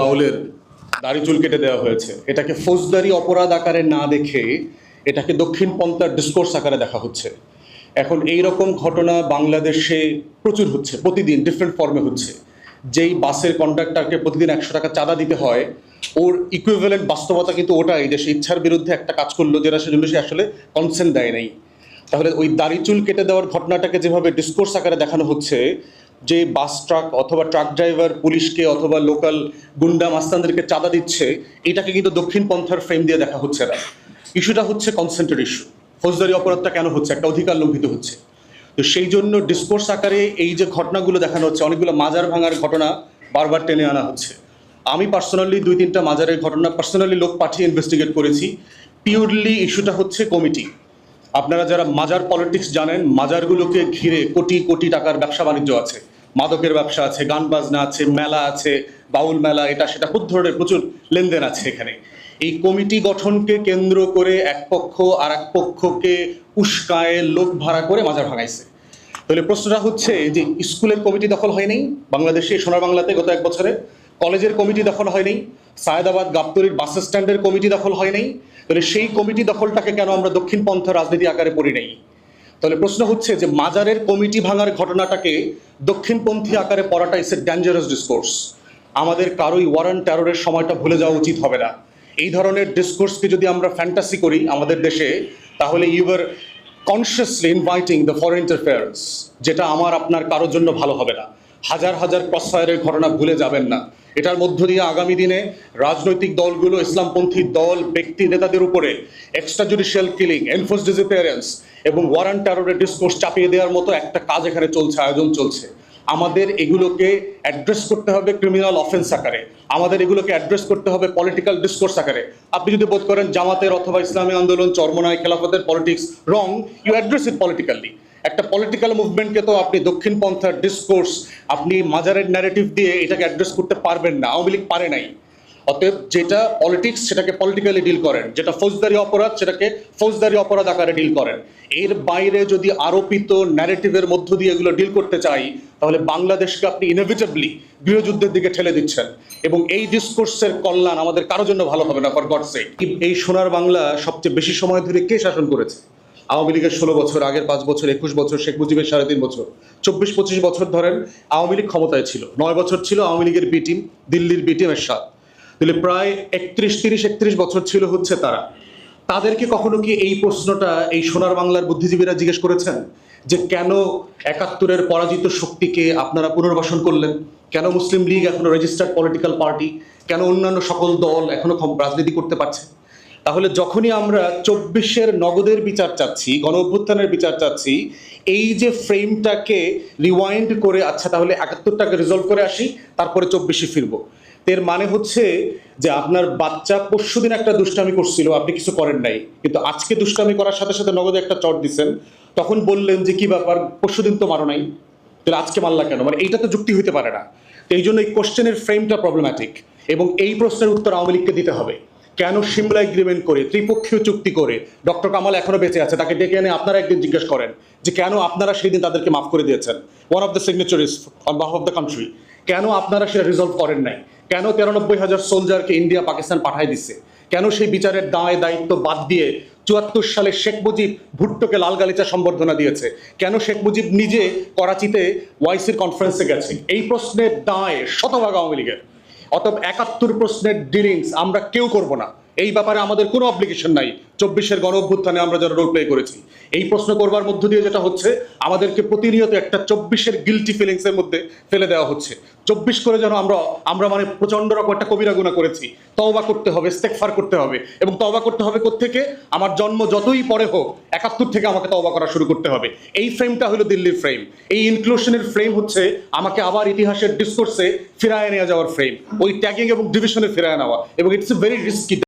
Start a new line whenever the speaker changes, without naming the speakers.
বাউলের দাড়ি চুল কেটে দেওয়া হয়েছে। এটাকে ফৌজদারি অপরাধ আকারে না দেখে এটাকে দক্ষিণ পন্থার ডিসকোর্স আকারে দেখা হচ্ছে। এখন এই রকম ঘটনা বাংলাদেশে প্রচুর হচ্ছে, প্রতিদিন ডিফারেন্ট ফর্মে হচ্ছে। যেই বাসের কন্ডাক্টারকে প্রতিদিন একশো টাকা চাঁদা দিতে হয়, ওর ইকুইভ্যালেন্ট বাস্তবতা কিন্তু ওটাই যে সে ইচ্ছার বিরুদ্ধে একটা কাজ করল যেটা সেজন্য সে আসলে কনসেন্ট দেয় নাই। তাহলে ওই দাড়ি চুল কেটে দেওয়ার ঘটনাটাকে যেভাবে ডিসকোর্স আকারে দেখানো হচ্ছে যে বাস ট্রাক অথবা ট্রাক ড্রাইভার, পুলিশকে অথবা লোকাল গুন্ডা মাস্তানদেরকে চাঁদা দিচ্ছে, এটাকে কিন্তু দক্ষিণ পন্থার ফ্রেম দিয়ে দেখা হচ্ছে না। ইস্যুটা হচ্ছে কনসেন্টেড ইস্যু ফৌজদারি অপরাধটা কেন হচ্ছে? একটা অধিকার লঙ্ঘিত হচ্ছে। তো সেই জন্য ডিসকোর্স আকারে এই যে ঘটনাগুলো দেখানো হচ্ছে, অনেকগুলো মাজার ভাঙার ঘটনা বারবার টেনে আনা হচ্ছে। আমি পার্সোনালি দুই তিনটা মাজারের ঘটনা পার্সোনালি লোক পাঠিয়ে ইনভেস্টিগেট করেছি। পিওরলি ইস্যুটা হচ্ছে কমিটি আপনারা যারা মাজার পলিটিক্স জানেন, মাজারগুলোকে ঘিরে কোটি কোটি টাকার ব্যবসা বাণিজ্য আছে। মাদকের ব্যবসা আছে, গান বাজনা আছে, মেলা আছে, বাউল মেলা, এটা সেটা খুব ধরনের প্রচুর লেনদেন আছে এখানে। এই কমিটি গঠনকে কেন্দ্র করে এক পক্ষ আর এক পক্ষকে উস্কায় লোক ভাড়া করে মাজার ভাঙাইছে। তাহলে প্রশ্নটা হচ্ছে যে স্কুলের কমিটি দখল হয়নি বাংলাদেশে, সোনার বাংলাতে গত এক বছরে কলেজের কমিটি দখল হয়নি সায়দাবাদ, গাবতলির বাস স্ট্যান্ডের কমিটি দখল হয়নি তাহলে সেই কমিটি দখলটাকে কেন আমরা দক্ষিণ পন্থা রাজনীতি আকারে পড়ি নাই? তাহলে প্রশ্ন হচ্ছে যে মাজারের কমিটি ভাঙার ঘটনাটাকে দক্ষিণপন্থী আকারে পড়াটা ইস এ ডেঞ্জারাস ডিসকোর্স আমাদের কারোই ওয়ারান টেরোরের সময়টা ভুলে যাওয়া উচিত হবে না। এই ধরনের ডিসকোর্সকে যদি আমরা ফ্যান্টাসি করি আমাদের দেশে, তাহলে your consciously inviting the foreign interference যেটা আমার, আপনার কারোর জন্য ভালো হবে না। হাজার হাজার ক্রসফায়ারের ঘটনা ভুলে যাবেন না। এটার মধ্য দিয়ে আগামী দিনে রাজনৈতিক দলগুলো, ইসলামপন্থী দল, ব্যক্তি নেতাদের উপরে extra judicial killing enforce disappearance এবং ওয়ারান টেররের ডিসকোর্স চাপিয়ে দেওয়ার মতো একটা কাজ এখানে চলছে, আয়োজন চলছে। আমাদের এগুলোকে অ্যাড্রেস করতে হবে ক্রিমিনাল অফেন্স আকারে। আমাদের এগুলোকে অ্যাড্রেস করতে হবে পলিটিক্যাল ডিসকোর্স আকারে। আপনি যদি বোধ করেন জামাতের অথবা ইসলামী আন্দোলন চরমনায় খেলাফতের politics wrong you address it politically একটা পলিটিক্যাল মুভমেন্টকে তো আপনি দক্ষিণ পন্থার ডিসকোর্স আপনি মাজারের ন্যারেটিভ দিয়ে এটাকে অ্যাড্রেস করতে পারবেন না, আওয়ামী লীগ পারে নাই। অতএব যেটা পলিটিক্স সেটাকে পলিটিক্যালি ডিল করেন। যেটা ফৌজদারি অপরাধ, সেটাকে ফৌজদারি অপরাধ আকারে ডিল করেন। এর বাইরে যদি আরোপিত ন্যারেটিভের মধ্য দিয়ে এগুলো ডিল করতে চাই, তাহলে বাংলাদেশকে আপনি ইনএভিটেবলি গৃহযুদ্ধের দিকে ঠেলে দিচ্ছেন। এবং এই ডিসকোর্সের কল্যাণ আমাদের কারোর জন্য ভালো হবে না ফর গডসে এই সোনার বাংলা সবচেয়ে বেশি সময় ধরে কে শাসন করেছে? আওয়ামী লীগের ষোলো বছর, আগের পাঁচ বছর, একুশ বছর, শেখ মুজিবের সাড়ে তিন বছর। চব্বিশ, পঁচিশ বছর ধরেন আওয়ামী লীগ ক্ষমতায় ছিল। নয় বছর ছিল আওয়ামী লীগের বি টিম দিল্লির বি টিমের সাথ। তাহলে প্রায় একত্রিশ, তিরিশ, একত্রিশ বছর ছিল হচ্ছে তারা। তাদেরকে কখনো কি এই প্রশ্নটা এই সোনার বাংলার বুদ্ধিজীবীরা জিজ্ঞেস করেছেন? যে কেন একাত্তরের পরাজিত শক্তিকে আপনারা পুনর্বাসন করলেন? কেন মুসলিম লীগ এখনও রেজিস্টার্ড পলিটিক্যাল পার্টি কেন অন্যান্য সকল দল এখনও রাজনীতি করতে পারছে? তাহলে যখনই আমরা চব্বিশের নগদের বিচার চাচ্ছি, গণ অভ্যুত্থানের বিচার চাচ্ছি, এই যে ফ্রেমটাকে রিওয়াইন্ড করে আচ্ছা তাহলে একাত্তরটাকে রিজলভ করে আসি, তারপরে চব্বিশে ফিরবো। এর মানে হচ্ছে যে আপনার বাচ্চা পরশু দিন একটা দুষ্টামি করছিল, আপনি কিছু করেন নাই। কিন্তু আজকে দুষ্টামি করার সাথে সাথে নগদে একটা চট দিচ্ছেন তখন বললেন যে, কি ব্যাপার? পরশু দিন তো মারো নাই। তাহলে আজকে মারলা কেন? মানে এইটা তো যুক্তি হইতে পারে না। এই জন্য এই কোশ্চেনের ফ্রেমটা প্রবলেম্যাটিক এবং এই প্রশ্নের উত্তর আওয়ামী লীগকে দিতে হবে। কেন সিমলা এগ্রিমেন্ট করে, ত্রিপক্ষীয় চুক্তি করে? ডক্টর কামাল এখনও বেঁচে আছে, তাকে ডেকে এনে আপনারা একদিন জিজ্ঞেস করেন যে কেন আপনারা সেই দিন তাদেরকে মাফ করে দিয়েছেন? One of the signatories on behalf of the country কেন আপনারা সেটা রিজলভ করেন নাই? কেন তেরানব্বই হাজার সোলজারকে ইন্ডিয়া পাকিস্তান পাঠাই দিচ্ছে কেন সেই বিচারের দায়, দায়িত্ব বাদ দিয়ে চুয়াত্তর সালে শেখ মুজিব ভুট্টোকে লাল গালিচা সম্বর্ধনা দিয়েছে? কেন শেখ মুজিব নিজে করাচিতে ওয়াইসির কনফারেন্সে গেছে? এই প্রশ্নের দায় শতভাগ আওয়ামী লীগের। অতএব একাত্তর প্রশ্নের ডিলিংস আমরা কেউ করব না। এই ব্যাপারে আমাদের কোনো অব্লিগেশন নাই। চব্বিশের গণ অভ্যুত্থানে আমরা যারা রোল প্লে করেছি, এই প্রশ্ন করবার মধ্য দিয়ে যেটা হচ্ছে, আমাদেরকে প্রতিনিয়ত একটা চব্বিশের গিলটি ফিলিংসের মধ্যে ফেলে দেওয়া হচ্ছে। চব্বিশ করে যেন আমরা আমরা মানে প্রচণ্ড রকম একটা কবিরা গুণা করেছি। তওবা করতে হবে ইস্তেকফার করতে হবে। এবং তওবা করতে হবে থেকে আমার জন্ম যতই পরে হোক, একাত্তর থেকে আমাকে তওবা করা শুরু করতে হবে। এই ফ্রেমটা হলো দিল্লির ফ্রেম। এই ইনক্লুশনের ফ্রেম হচ্ছে আমাকে আবার ইতিহাসের ডিসকোর্সে ফিরায় নিয়ে যাওয়ার ফ্রেম। ওই ট্যাগিং এবং ডিভিশনে ফিরায় নেওয়া। এবং ইটস এ ভেরি রিস্কি